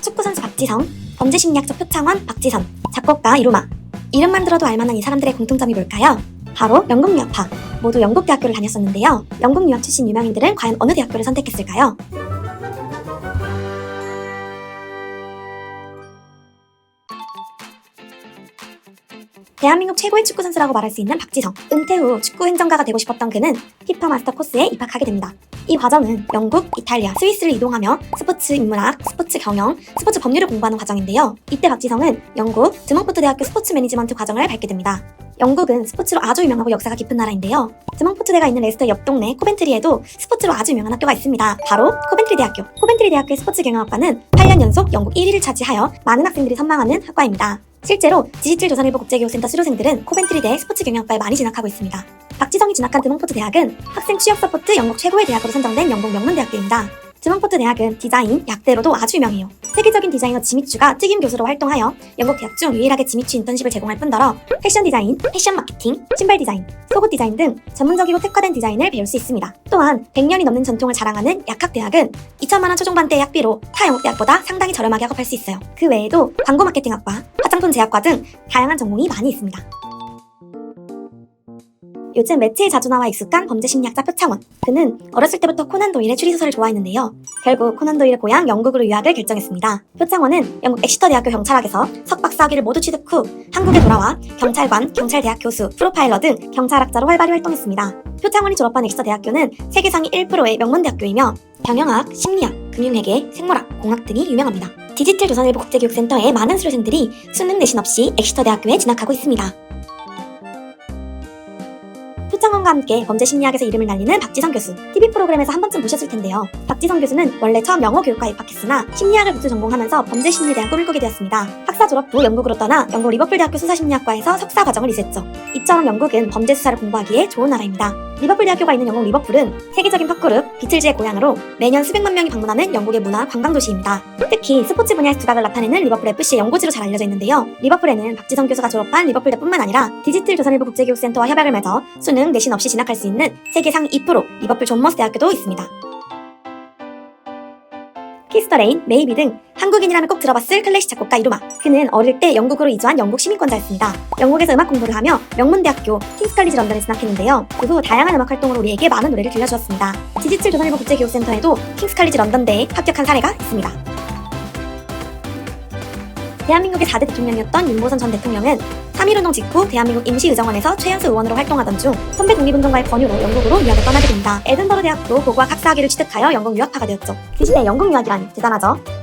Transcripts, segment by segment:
축구선수 박지성, 범죄심리학자 표창원, 박지선, 작곡가 이루마. 이름만 들어도 알만한 이 사람들의 공통점이 뭘까요? 바로 영국 유학파. 모두 영국 대학교를 다녔었는데요. 영국 유학 출신 유명인들은 과연 어느 대학교를 선택했을까요? 대한민국 최고의 축구 선수라고 말할 수 있는 박지성. 은퇴 후 축구 행정가가 되고 싶었던 그는 피파 마스터 코스에 입학하게 됩니다. 이 과정은 영국, 이탈리아, 스위스를 이동하며 스포츠 인문학, 스포츠 경영, 스포츠 법률을 공부하는 과정인데요. 이때 박지성은 영국 드먼포트 대학교 스포츠 매니지먼트 과정을 밟게 됩니다. 영국은 스포츠로 아주 유명하고 역사가 깊은 나라인데요. 드먼포트대가 있는 레스터 옆 동네 코벤트리에도 스포츠로 아주 유명한 학교가 있습니다. 바로 코벤트리 대학교. 코벤트리 대학교의 스포츠 경영학과는 8년 연속 영국 1위를 차지하여 많은 학생들이 선망하는 학과입니다. 실제로 디지털 조선일보 국제교육센터 수료생들은 코벤트리대 스포츠 경영학과에 많이 진학하고 있습니다. 박지성이 진학한 드mon포트 대학은 학생 취업 서포트 영국 최고의 대학으로 선정된 영국 명문 대학교입니다. 드mon포트 대학은 디자인, 약대로도 아주 유명해요. 세계적인 디자이너 지미추가 특임 교수로 활동하여 영국 대학 중 유일하게 지미추 인턴십을 제공할 뿐더러 패션 디자인, 패션 마케팅, 신발 디자인, 속옷 디자인 등 전문적이고 특화된 디자인을 배울 수 있습니다. 또한 100년이 넘는 전통을 자랑하는 약학대학은 2천만 원 초중반대의 학비로 타 영국 대학보다 상당히 저렴하게 학업할 수 있어요. 그 외에도 광고 마케팅학과, 화장품 제약과 등 다양한 전공이 많이 있습니다. 요즘 매체에 자주 나와 익숙한 범죄 심리학자 표창원. 그는 어렸을 때부터 코난 도일의 추리소설을 좋아했는데요. 결국 코난 도일의 고향 영국으로 유학을 결정했습니다. 표창원은 영국 엑시터 대학교 경찰학에서 석박사 학위를 모두 취득 후 한국에 돌아와 경찰관, 경찰대학 교수, 프로파일러 등 경찰학자로 활발히 활동했습니다. 표창원이 졸업한 엑시터 대학교는 세계 상위 1%의 명문 대학교이며 경영학, 심리학, 금융회계, 생물학, 공학 등이 유명합니다. 디지털 조선일보 국제교육센터의 많은 수료생들이 수능 내신 없이 엑시터 대학교에 진학하고 있습니다. 표창원과 함께 범죄 심리학에서 이름을 날리는 박지성 교수. TV 프로그램에서 한 번쯤 보셨을 텐데요. 박지성 교수는 원래 처음 영어 교육과에 입학했으나 심리학을 부수 전공하면서 범죄 심리에 대한 꿈을 꾸게 되었습니다. 학사 졸업 후 영국으로 떠나 영국 리버풀 대학교 수사심리학과에서 석사 과정을 이수했죠. 이처럼 영국은 범죄 수사를 공부하기에 좋은 나라입니다. 리버풀 대학교가 있는 영국 리버풀은 세계적인 팝그룹 비틀즈의 고향으로 매년 수백만 명이 방문하는 영국의 문화 관광 도시입니다. 특히 스포츠 분야의 두각을 나타내는 리버풀 FC의 연고지로 잘 알려져 있는데요. 리버풀에는 박지성 교수가 졸업한 리버풀대뿐만 아니라 디지털 조선일보 국제교육센터와 협약을 맺어 수능 내신 없이 진학할 수 있는 세계 상위 2% 리버풀 존머스 대학교도 있습니다. 키스터레인, 메이비 등 한국인이라면 꼭 들어봤을 클래식 작곡가 이루마. 그는 어릴 때 영국으로 이주한 영국 시민권자였습니다. 영국에서 음악 공부를 하며 명문대학교 킹스 칼리지 런던에 진학했는데요. 그 후 다양한 음악 활동으로 우리에게 많은 노래를 들려주었습니다. 디지털 조선일보 국제교육센터에도 킹스 칼리지 런던대에 합격한 사례가 있습니다. 대한민국의 4대 대통령이었던 윤보선 전 대통령은 3.1운동 직후 대한민국 임시의정원에서 최연소 의원으로 활동하던 중 선배 독립운동가의 권유로 영국으로 유학을 떠나게 됩니다. 에든버러 대학도 고고학 학사학위를 취득하여 영국 유학파가 되었죠. 그 시대 영국 유학이란 대단하죠.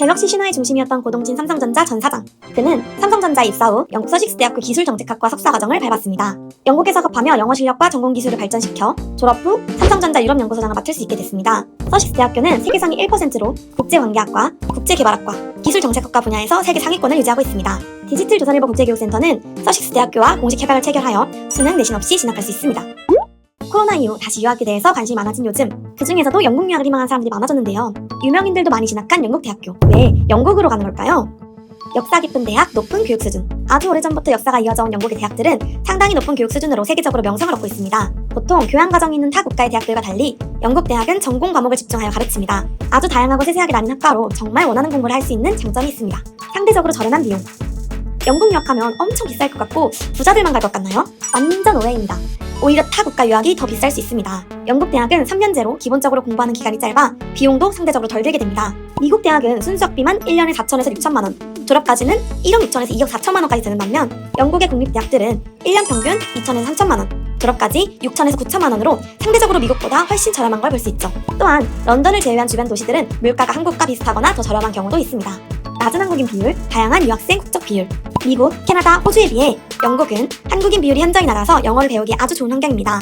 갤럭시 신화의 중심이었던 고동진 삼성전자 전 사장. 그는 삼성전자에 입사 후 영국 서식스 대학교 기술정책학과 석사 과정을 밟았습니다. 영국에서 급하며 영어 실력과 전공 기술을 발전시켜 졸업 후 삼성전자 유럽 연구소장을 맡을 수 있게 됐습니다. 서식스 대학교는 세계 상위 1%로 국제관계학과, 국제개발학과, 기술정책학과 분야에서 세계 상위권을 유지하고 있습니다. 디지털 조선일보 국제교육센터는 서식스 대학교와 공식 협약을 체결하여 수능 내신 없이 진학할 수 있습니다. 코로나 이후 다시 유학에 대해서 관심이 많아진 요즘 그 중에서도 영국 유학을 희망한 사람들이 많아졌는데요. 유명인들도 많이 진학한 영국 대학교. 왜 영국으로 가는 걸까요? 역사 깊은 대학, 높은 교육 수준. 아주 오래전부터 역사가 이어져 온 영국의 대학들은 상당히 높은 교육 수준으로 세계적으로 명성을 얻고 있습니다. 보통 교양 과정이 있는 타 국가의 대학들과 달리 영국 대학은 전공 과목을 집중하여 가르칩니다. 아주 다양하고 세세하게 나뉜 학과로 정말 원하는 공부를 할 수 있는 장점이 있습니다. 상대적으로 저렴한 비용. 영국 유학하면 엄청 비쌀 것 같고 부자들만 갈 것 같나요? 완전 오해입니다. 오히려 타 국가 유학이 더 비쌀 수 있습니다. 영국 대학은 3년제로 기본적으로 공부하는 기간이 짧아 비용도 상대적으로 덜 들게 됩니다. 미국 대학은 순수학비만 1년에 4천에서 6천만 원, 졸업까지는 1억 6천에서 2억 4천만 원까지 드는 반면 영국의 국립대학들은 1년 평균 2천에서 3천만 원, 졸업까지 6천에서 9천만 원으로 상대적으로 미국보다 훨씬 저렴한 걸 볼 수 있죠. 또한 런던을 제외한 주변 도시들은 물가가 한국과 비슷하거나 더 저렴한 경우도 있습니다. 낮은 한국인 비율, 다양한 유학생 국적 비율. 미국, 캐나다, 호주에 비해 영국은 한국인 비율이 현저히 낮아서 영어를 배우기 아주 좋은 환경입니다.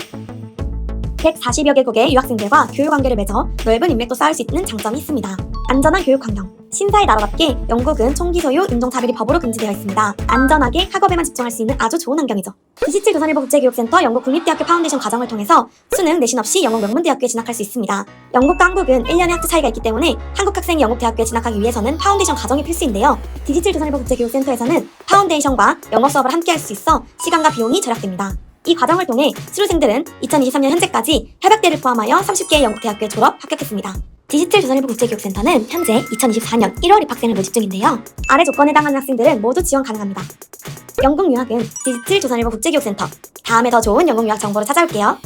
140여 개국의 유학생들과 교육 관계를 맺어 넓은 인맥도 쌓을 수 있는 장점이 있습니다. 안전한 교육 환경. 신사의 나라답게 영국은 총기 소유, 인종 차별이 법으로 금지되어 있습니다. 안전하게 학업에만 집중할 수 있는 아주 좋은 환경이죠. 디지털 조선일보 국제교육센터 영국 국립대학교 파운데이션 과정을 통해서 수능 내신 없이 영국 명문대학교에 진학할 수 있습니다. 영국과 한국은 1년의 학制차이가 있기 때문에 한국 학생이 영국 대학교에 진학하기 위해서는 파운데이션 과정이 필수인데요. 디지털 조선일보 국제교육센터에서는 파운데이션과 영어 수업을 함께 할 수 있어 시간과 비용이 절약됩니다. 이 과정을 통해 수료생들은 2023년 현재까지 협약대를 포함하여 30개의 영국 대학교에 졸업, 합격했습니다. 디지털 조선일보 국제교육센터는 현재 2024년 1월 입학생을 모집 중인데요. 아래 조건에 해당하는 학생들은 모두 지원 가능합니다. 영국 유학은 디지털 조선일보 국제교육센터. 다음에 더 좋은 영국 유학 정보로 찾아올게요.